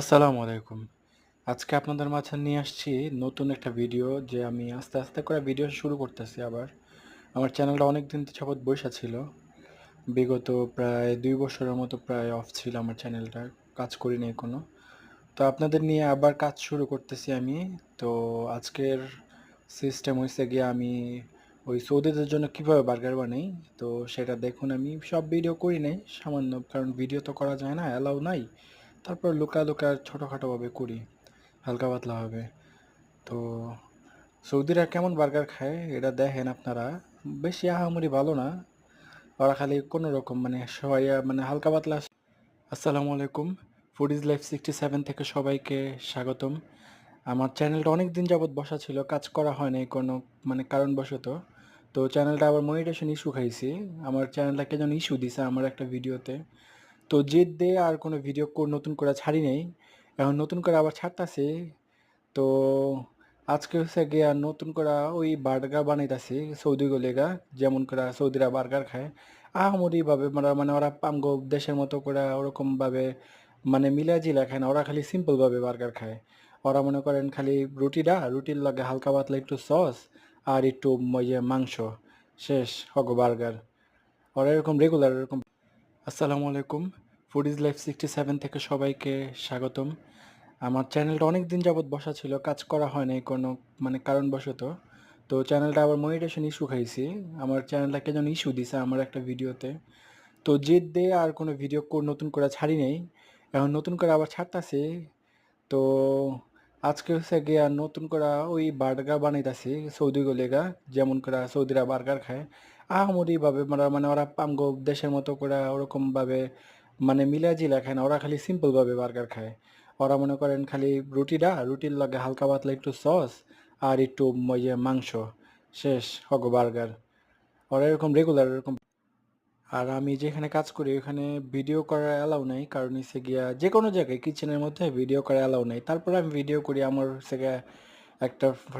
আসসালামু আলাইকুম। আজকে আপনাদের মাঝে নিয়ে আসছি নতুন একটা ভিডিও যে আমি আস্তে আস্তে করে ভিডিও শুরু করতেছি আবার। আমার চ্যানেলটা অনেক দিন যাবৎ বসে ছিল। বিগত প্রায় দুই বছরের মতো প্রায় অফ ছিল আমার চ্যানেলটা, কাজ করি নাই কোনো তো আপনাদের নিয়ে আবার কাজ শুরু করতেছি আমি। তো আজকের সিস্টেম হয়েছে গিয়ে আমি ওই সৌদিদের জন্য কীভাবে বার্গার বানাই, তো সেটা দেখুন আমি। সব ভিডিও করি নাই, সামান্য, কারণ ভিডিও তো করা যায় না অ্যালাউ নাই। তারপর লুকা লুকা ছোটোখাটোভাবে করি, হালকা পাতলাভাবে তো সৌদিরা কেমন বার্গার খায় এটা দেখেন আপনারা। বেশি আহামরি ভালো না, ওরা খালি কোনো রকম মানে সবাই মানে হালকা পাতলা আসসালামু আলাইকুম food is life sixty seven থেকে সবাইকে স্বাগতম। আমার চ্যানেলটা অনেক দিন যাবৎ বসা ছিল, কাজ করা হয়নি কোনো মানে কারণবশত। তো চ্যানেলটা আবার মনিটেশন ইস্যু খাইছি। আমার চ্যানেলটা কে যেন ইস্যু দিছে আমার একটা ভিডিওতে তো জেদ দিয়ে আর কোনো ভিডিও নতুন করে ছাড়ি নাই। এখন নতুন করে আবার ছাড়তাছি। তো আজকে হচ্ছে গিয়া নতুন করে ওই বার্গার বানাইতাছি সৌদি গলেগা, যেমন করে সৌদিরা বার্গার খায়। আহামরিভাবে মানে মানে ওরা পাঙ্গো দেশের মতো করে ওরকমভাবে মানে মিলা জিলা খায় না, ওরা খালি সিম্পলভাবে বার্গার খায়। ওরা মনে করেন খালি রুটিটা, রুটির লাগে হালকা পাতলা একটু সস আর একটু মাংস, শেষ, হগো বার্গার। ওরা এরকম রেগুলার এরকম আসসালামু আলাইকুম। Food is life sixty seven থেকে সবাইকে স্বাগতম। আমার চ্যানেলটা অনেক দিন যাবৎ বসা ছিল, কাজ করা হয় নাই কোনো মানে কারণবশত। তো চ্যানেলটা আবার মনিটেশন ইস্যু খাইছি। আমার চ্যানেলটা কে যেন ইস্যু দিছে আমার একটা ভিডিওতে। তো জেদ দিয়ে আর কোনো ভিডিও নতুন করে ছাড়ি নাই। এখন নতুন করে আবার ছাড়তাছি। তো আজকে হচ্ছে গিয়া নতুন করে ওই বার্গার বানাইতাছি সৌদি গলিগা, যেমন করে সৌদিরা বার্গার খায়। আহামরিভাবে মানে মানে ওরা পাঙ্গো দেশের মতো করে ওরকমভাবে মানে মিলা জিলা খায় না, ওরা খালি সিম্পলভাবে বার্গার খায়। ওরা মনে করেন খালি রুটিটা রুটির লগে হালকা পাতলা একটু সস আর একটু মাংস, শেষ, হগো বার্গার। ওরা এরকম রেগুলার এরকম আর আমি যেখানে কাজ করি, ওখানে ভিডিও করার অ্যালাউ নাই। কারণ হচ্ছে গিয়া যে কোনো জায়গায় কিচেনের মধ্যে ভিডিও করা অ্যালাউ নাই। তারপরে আমি ভিডিও করি, আমার গিয়া একটা